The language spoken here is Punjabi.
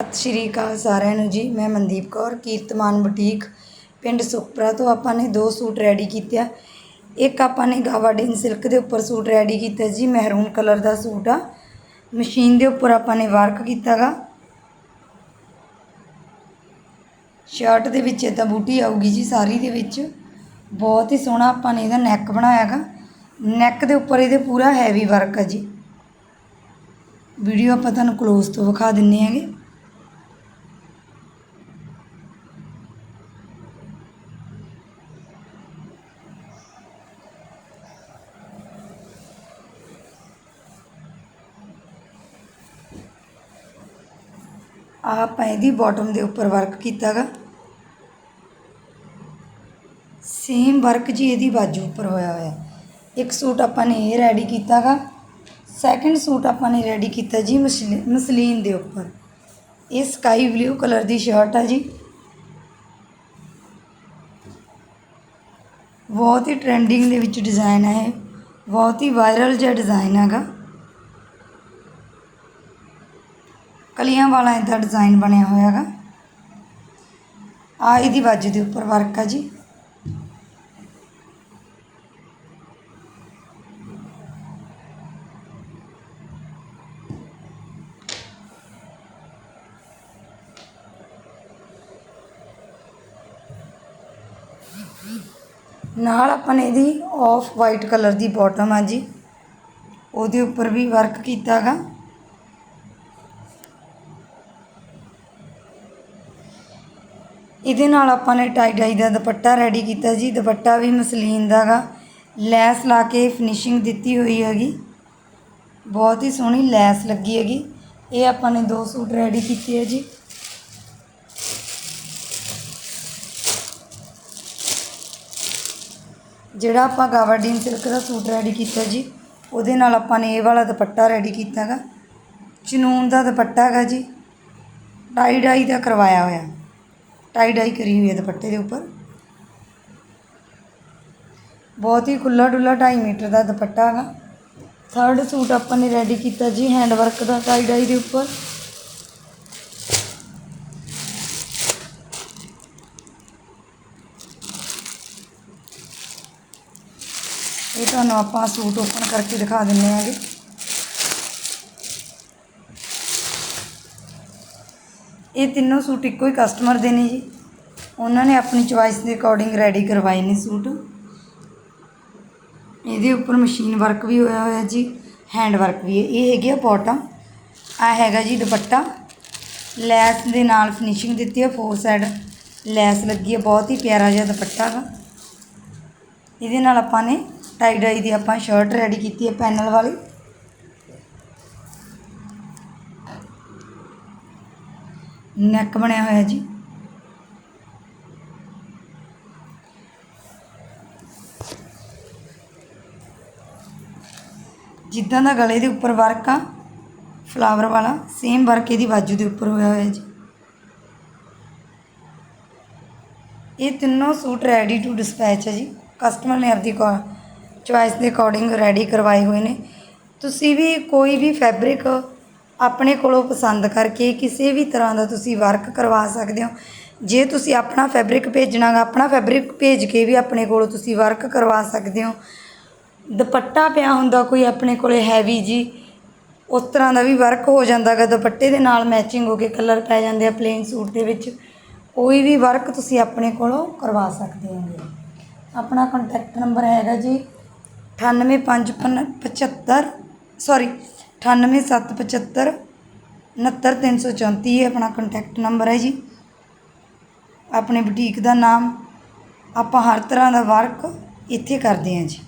ਸਤਿ ਸ਼੍ਰੀ ਅਕਾਲ ਸਾਰਿਆਂ ਨੂੰ ਜੀ, ਮੈਂ ਮਨਦੀਪ ਕੌਰ, ਕੀਰਤਮਾਨ ਬੁਟੀਕ, ਪਿੰਡ ਸੁਖਪਰਾ ਤੋਂ ਆਪਾਂ ਨੇ ਦੋ ਸੂਟ ਰੈਡੀ ਕੀਤੇ ਆ। ਇੱਕ ਆਪਾਂ ਨੇ ਗਾਵਾਡੀਨ ਸਿਲਕ ਦੇ ਉੱਪਰ ਸੂਟ ਰੈਡੀ ਕੀਤਾ ਜੀ, ਮਹਿਰੂਨ ਕਲਰ ਦਾ ਸੂਟ ਆ। ਮਸ਼ੀਨ ਦੇ ਉੱਪਰ ਆਪਾਂ ਨੇ ਵਰਕ ਕੀਤਾਗਾ ਸ਼ਰਟ ਦੇ ਵਿੱਚ ਤਾਂ ਬੂਟੀ ਆਊਗੀ ਜੀ ਸਾਰੀ ਦੇ ਵਿੱਚ। ਬਹੁਤ ਹੀ ਸੋਹਣਾ ਆਪਾਂ ਨੇ ਇਹਦਾ ਨੈਕ ਬਣਾਇਆਗਾ ਨੈਕ ਦੇ ਉੱਪਰ ਇਹਦੇ ਪੂਰਾ ਹੈਵੀ ਵਰਕ ਆ ਜੀ। ਵੀਡੀਓ ਆਪਾਂ ਤੁਹਾਨੂੰ ক্লোਜ਼ ਤੋਂ ਵਿਖਾ ਦਿੰਨੇ ਹੈਗੇ। ਆਹ ਆਪਾਂ ਇਹਦੀ ਬਾਟਮ ਦੇ ਉੱਪਰ ਵਰਕ ਕੀਤਾਗਾ। ਸੇਮ ਵਰਕ ਜੀ ਇਹਦੀ ਬਾਜੂ ਉੱਪਰ ਹੋਇਆ ਹੋਇਆ। ਇੱਕ ਸੂਟ ਆਪਾਂ ਨੇ ਇਹ ਰੈਡੀ ਕੀਤਾਗਾ। ਸੈਕੰਡ ਸੂਟ ਆਪਾਂ ਨੇ ਰੈਡੀ ਕੀਤਾ ਜੀ ਮਸਲੀ- ਮਸਲੀਨ ਦੇ ਉੱਪਰ। ਇਹ ਸਕਾਈ ਬਲੂ ਕਲਰ ਦੀ ਸ਼ਰਟ ਆ ਜੀ। ਬਹੁਤ ਹੀ ਟ੍ਰੈਂਡਿੰਗ ਦੇ ਵਿੱਚ ਡਿਜ਼ਾਈਨ ਹੈ ਇਹ। ਬਹੁਤ ਹੀ ਵਾਇਰਲ ਜਿਹਾ ਡਿਜ਼ਾਈਨ ਹੈਗਾ ਕਲੀਆਂ ਵਾਲਾ ਇਹਦਾ ਡਿਜ਼ਾਈਨ ਬਣਿਆ ਹੋਇਆ ਹੈਗਾ ਆ ਇਹਦੀ ਬਾਜੂ ਦੇ ਉੱਪਰ ਵਰਕ ਆ ਜੀ। ਨਾਲ ਆਪਾਂ ਨੇ ਇਹਦੀ ਆਫ ਵਾਈਟ ਕਲਰ ਦੀ ਬਾਟਮ ਆ ਜੀ। ਉਹਦੇ ਉੱਪਰ ਵੀ ਵਰਕ ਕੀਤਾਗਾ। ਇਹਦੇ ਨਾਲ ਆਪਾਂ ਨੇ ਟਾਈ ਡਾਈ ਦਾ ਦੁਪੱਟਾ ਰੈਡੀ ਕੀਤਾ ਜੀ। ਦੁਪੱਟਾ ਵੀ ਮਸਲੀਨ ਦਾਗਾ ਲੈਸ ਲਾ ਕੇ ਫਿਨਿਸ਼ਿੰਗ ਦਿੱਤੀ ਹੋਈ ਹੈਗੀ। ਬਹੁਤ ਹੀ ਸੋਹਣੀ ਲੈਸ ਲੱਗੀ ਹੈਗੀ। ਇਹ ਆਪਾਂ ਨੇ ਦੋ ਸੂਟ ਰੈਡੀ ਕੀਤੇ ਹੈ ਜੀ। ਜਿਹੜਾ ਆਪਾਂ ਗਾਵਾਡੀਨ ਸਿਲਕ ਦਾ ਸੂਟ ਰੈਡੀ ਕੀਤਾ ਜੀ, ਉਹਦੇ ਨਾਲ ਆਪਾਂ ਨੇ ਇਹ ਵਾਲਾ ਦੁਪੱਟਾ ਰੈਡੀ ਕੀਤਾ ਹੈਗਾ ਚਨੂਨ ਦਾ ਦੁਪੱਟਾ ਹੈਗਾ ਜੀ। ਟਾਈ ਡਾਈ ਦਾ ਕਰਵਾਇਆ ਹੋਇਆ। ਟਾਈ ਡਾਈ ਕਰੀ ਹੋਈ ਹੈ ਦੁਪੱਟੇ ਦੇ ਉੱਪਰ। ਬਹੁਤ ਹੀ ਖੁੱਲਾ ਡੁੱਲਾ 2.5 ਮੀਟਰ ਦਾ ਦੁਪੱਟਾ ਹੈਗਾ। ਥਰਡ ਸੂਟ ਆਪਾਂ ਨੇ ਰੈਡੀ ਕੀਤਾ ਜੀ ਹੈਂਡ ਵਰਕ ਦਾ ਟਾਈ ਡਾਈ ਦੇ ਉੱਪਰ। ਇਹ ਤੁਹਾਨੂੰ ਆਪਾਂ ਸੂਟ ਓਪਨ ਕਰਕੇ ਦਿਖਾ ਦਿੰਨੇ ਆਂਗੇ ਇਹ ਤਿੰਨੋਂ ਸੂਟ ਇੱਕੋ ਹੀ ਕਸਟਮਰ ਦੇ ਨੇ ਜੀ। ਉਹਨਾਂ ਨੇ ਆਪਣੀ ਚੁਆਇਸ ਦੇ ਅਕੋਰਡਿੰਗ ਰੈਡੀ ਕਰਵਾਏ ਨੇ ਸੂਟ। ਇਹਦੇ ਉੱਪਰ ਮਸ਼ੀਨ ਵਰਕ ਵੀ ਹੋਇਆ ਹੋਇਆ ਜੀ ਹੈਂਡ ਵਰਕ ਵੀ ਹੈ। ਇਹ ਹੈਗੀ ਆ ਬਾਟਮ ਆ ਹੈਗਾ ਜੀ ਦੁਪੱਟਾ। ਲੈਸ ਦੇ ਨਾਲ ਫਿਨਿਸ਼ਿੰਗ ਦਿੱਤੀ ਹੈ ਫੋਰ ਸਾਈਡ ਲੈਸ ਲੱਗੀ ਹੈ ਬਹੁਤ ਹੀ ਪਿਆਰਾ ਜਿਹਾ ਦੁਪੱਟਾ ਵਾ ਇਹਦੇ ਨਾਲ ਆਪਾਂ ਨੇ ਟਾਈ ਡਾਈ ਦੀ ਆਪਾਂ ਸ਼ਰਟ ਰੈਡੀ ਕੀਤੀ ਹੈ ਪੈਨਲ ਵਾਲੀ। ਨੈਕ ਬਣਿਆ ਹੋਇਆ ਜੀ। ਜਿੱਦਾਂ ਦਾ ਗਲੇ ਦੇ ਉੱਪਰ ਵਰਕ ਆ ਫਲਾਵਰ ਵਾਲਾ ਸੇਮ ਵਰਕ ਇਹਦੀ ਬਾਜੂ ਦੇ ਉੱਪਰ ਹੋਇਆ ਹੋਇਆ ਜੀ। ਇਹ ਤਿੰਨੋਂ ਸੂਟ ਰੈਡੀ ਟੂ ਡਿਸਪੈਚ ਹੈ ਜੀ। ਕਸਟਮਰ ਨੇ ਆਪਦੀ ਚੁਆਇਸ ਦੇ ਅਕੋਰਡਿੰਗ ਰੈਡੀ ਕਰਵਾਏ ਹੋਏ ਨੇ। ਤੁਸੀਂ ਵੀ ਕੋਈ ਵੀ ਫੈਬਰਿਕ ਆਪਣੇ ਕੋਲੋਂ ਪਸੰਦ ਕਰਕੇ ਕਿਸੇ ਵੀ ਤਰ੍ਹਾਂ ਦਾ ਤੁਸੀਂ ਵਰਕ ਕਰਵਾ ਸਕਦੇ ਹੋ। ਜੇ ਤੁਸੀਂ ਆਪਣਾ ਫੈਬਰਿਕ ਭੇਜਣਾਗਾ ਆਪਣਾ ਫੈਬਰਿਕ ਭੇਜ ਕੇ ਵੀ ਆਪਣੇ ਕੋਲੋਂ ਤੁਸੀਂ ਵਰਕ ਕਰਵਾ ਸਕਦੇ ਹੋ। ਦੁਪੱਟਾ ਪਿਆ ਹੁੰਦਾ ਕੋਈ ਆਪਣੇ ਕੋਲੇ ਹੈਵੀ ਜੀ, ਉਸ ਤਰ੍ਹਾਂ ਦਾ ਵੀ ਵਰਕ ਹੋ ਜਾਂਦਾਗਾ ਦੁਪੱਟੇ ਦੇ ਨਾਲ ਮੈਚਿੰਗ ਹੋ ਕੇ ਕਲਰ ਪੈ ਜਾਂਦੇ ਆ ਪਲੇਨ ਸੂਟ ਦੇ ਵਿੱਚ। ਕੋਈ ਵੀ ਵਰਕ ਤੁਸੀਂ ਆਪਣੇ ਕੋਲੋਂ ਕਰਵਾ ਸਕਦੇ ਹੋ ਆਪਣਾ ਕੰਟੈਕਟ ਨੰਬਰ ਹੈਗਾ ਜੀ 98575 ਸੌਰੀ 98775 69334 ਇਹ ਆਪਣਾ ਕੰਟੈਕਟ ਨੰਬਰ ਹੈ ਜੀ। ਆਪਣੇ ਬੁਟੀਕ ਦਾ ਨਾਮ ਆਪਾਂ ਹਰ ਤਰ੍ਹਾਂ ਦਾ ਵਰਕ ਇੱਥੇ ਕਰਦੇ ਹਾਂ ਜੀ।